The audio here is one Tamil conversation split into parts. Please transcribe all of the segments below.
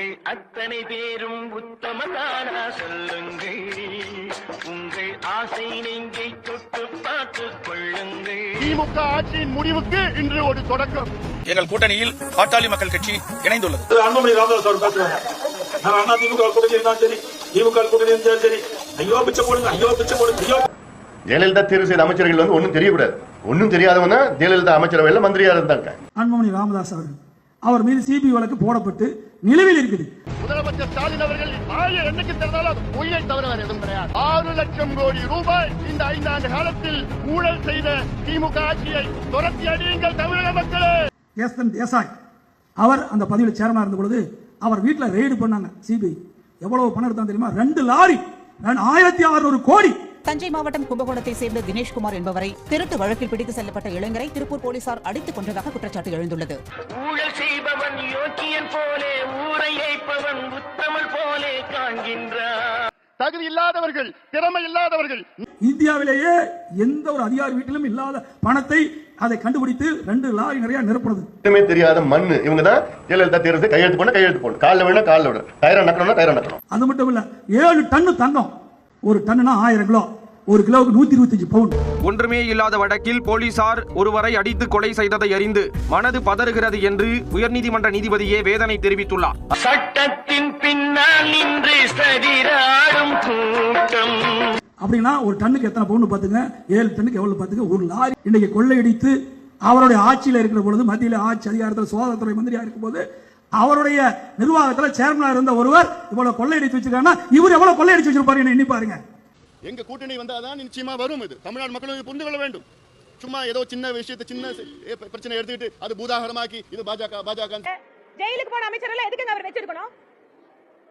நீங்கள் அத்தனை பேரும் உத்தமதானா சொல்லுங்கள். உங்கள் ஆசை நெஞ்சை தொட்டு பார்த்துக் கொள்ளுங்கள். திமுக ஆட்சியின் முடிவுக்கு இன்று ஒரு தொடக்கம். எங்கள் கூட்டணியில் பாட்டாளி மக்கள் கட்சி இணைந்துள்ளது. அன்புமணி ராமதாஸ் அவர் பேசுறாங்க. நான் அண்ணா திமுக கூட்டணி இருந்தாலும் சரி திமுக கூட்டணி இருந்தாலும் சரி ஐயோ பிச்சை போடுங்க ஐயோ பிச்சை போடுங்க ஐயோ. ஜெயலலிதா தேர்வு செய்த அமைச்சர்கள் வந்து ஒன்றும் தெரியக்கூடாது. ஒன்றும் தெரியாதவங்க ஜெயலலிதா அமைச்சரவையில் மந்திரியா இருந்தாங்க. அன்புமணி ராமதாஸ் அவர்கள் அவர் மீது சிபிஐ வழக்கு போடப்பட்டு நிலுவையில் இருக்குது. முதலமைச்சர் ஸ்டாலின் அவர்கள் ஆய என்னைக்கு திறந்தாலும் அது பொய்யை தவிர வேற எதுவும் கிடையாது. ஆறு லட்சம் கோடி ரூபாய் இந்த ஐந்தாண்டு காலத்தில் ஊழல் செய்த திமுக ஆட்சியை துரத்தி அடியுங்கள் தமிழக மக்களே. எஸ் என் தேசாய் அவர் அந்த பதவியில் சேர்மனா இருந்த பொழுது அவர் வீட்டில் ரெய்டு பண்ணாங்க. சிபிஐ. எவ்வளவு பணம் எடுத்தாங்க தெரியுமா? ரெண்டு லாரி. ஆயிரத்தி அறுநூறு கோடி. தஞ்சை மாவட்டம் கும்பகோணத்தை சேர்ந்த தினேஷ்குமார் என்பவரை திருட்டு வழக்கில் பிடித்து செல்லப்பட்ட இளைஞரை திருப்பூர் போலீசார் அடித்துக் கொன்றதாக குற்றச்சாட்டு எழுந்துள்ளது. ஊழல் செய்பவன் யோக்கியன் போலே ஊரை ஏய்ப்பவன் உத்தமல் போலே காண்கின்றான் தகுதி இல்லாதவர்கள் திறமை இல்லாதவர்கள். இந்தியாவிலேயே எந்த ஒரு அதிகாரி வீட்டிலும் இல்லாத பணத்தை அதை கண்டுபிடித்து ரெண்டு லாரி நிறைய நிரப்புறது. தெரியாத மண்ணு. இவங்க தான் ஜெயலலிதா செய்து கையெழுத்து பண்ண கையெழுத்து போடணும். காலில் வேணா காலில் விட டயரை நக்கணும்னா டயரை நக்கணும் அது மட்டும் இல்ல ஏழு டன்னு தங்கம். ஒரு டன்னுனா ஆயிரம் கிலோ. ஒரு கிலோவுக்கு நூத்தி இருபத்தஞ்சு பவுன் ஒன்றுமே இல்லாத வழக்கில் போலீசார் ஒருவரை அடித்து கொலை செய்ததை அறிந்து மனது பதறுகிறது என்று உயர்நீதிமன்ற நீதிபதியே வேதனை தெரிவித்துள்ளார். சட்டத்தின் பின்னால் நின்று சதிராடும் கூட்டம். அப்படின்னா ஒரு டன்னுக்கு எத்தனை பவுன் பாத்துங்க ஏழு டன்னுக்கு எவ்வளவு பாத்துங்க ஒரு லாரி. இன்னைக்கு கொள்ளையடித்து அவருடைய ஆட்சியில் இருக்கிற பொழுது மத்தியில் ஆட்சி அதிகாரத்தில் சுகாதாரத்துறை மந்திரியா இருக்கும் போது அவருடைய நிர்வாகத்தில் சேர்மனா இருந்த ஒருவர் இவ்வளவு கொள்ளையடிச்சு வச்சிருக்காங்கன்னா இவர் எவ்வளவு கொள்ளையடிச்சு வச்சிருப்பாரு? எண்ணி பாருங்க. எங்க கூட்டணி வந்தாதான் நிச்சயமா வரும் இது. தமிழ்நாடு மக்களும் புரிந்து கொள்ள வேண்டும். சும்மா ஏதோ சின்ன விஷயத்தை சின்ன பிரச்சனை எடுத்துக்கிட்டு அது பூதாகரமாக்கி இது பாஜக பாஜக ஜெயிலுக்கு போன அமைச்சர்கள் எதுக்குங்க அவர் வச்சிருக்கணும்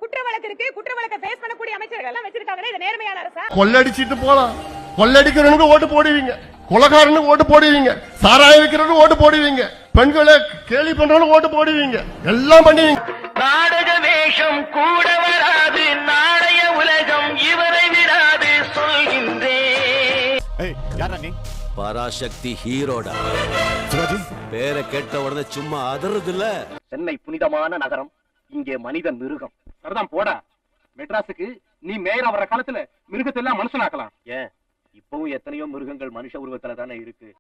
குற்ற வழக்கு இருக்கு குற்ற வழக்கை ஃபேஸ் பண்ணக்கூடிய அமைச்சர்கள் எல்லாம் வச்சிருக்காங்கன்னா இது நேர்மையான அரசா? கொள்ளடிச்சிட்டு போலாம். கொள்ளடிக்கிறவனுக்கு ஓட்டு போடுவீங்க. கொலகாரனுக்கு ஓட்டு போடுவீங்க. சாராயம் விற்கிறவனுக்கு ஓட்டு போடுவீங்க. பெண்களை கேலி பண்றவனுக்கு ஓட்டு போடுவீங்க. எல்லாம் பண்ணுவீங்க. நாடக வேஷம் கூட பராசக்தி ஹீரோடா. பேரை கேட்ட உடனே சும்மா அதறது இல்ல சென்னை புனிதமான நகரம் இங்கே மனிதன் மிருகம். சரிதான் போடா. மெட்ராஸுக்கு நீ மேயர் வர்ற காலத்துல மிருகத்தை எல்லாம் மனுஷனாக்கலாம். ஏன்? இப்பவும் எத்தனையோ மிருகங்கள் மனுஷ உருவத்துல தானே இருக்கு.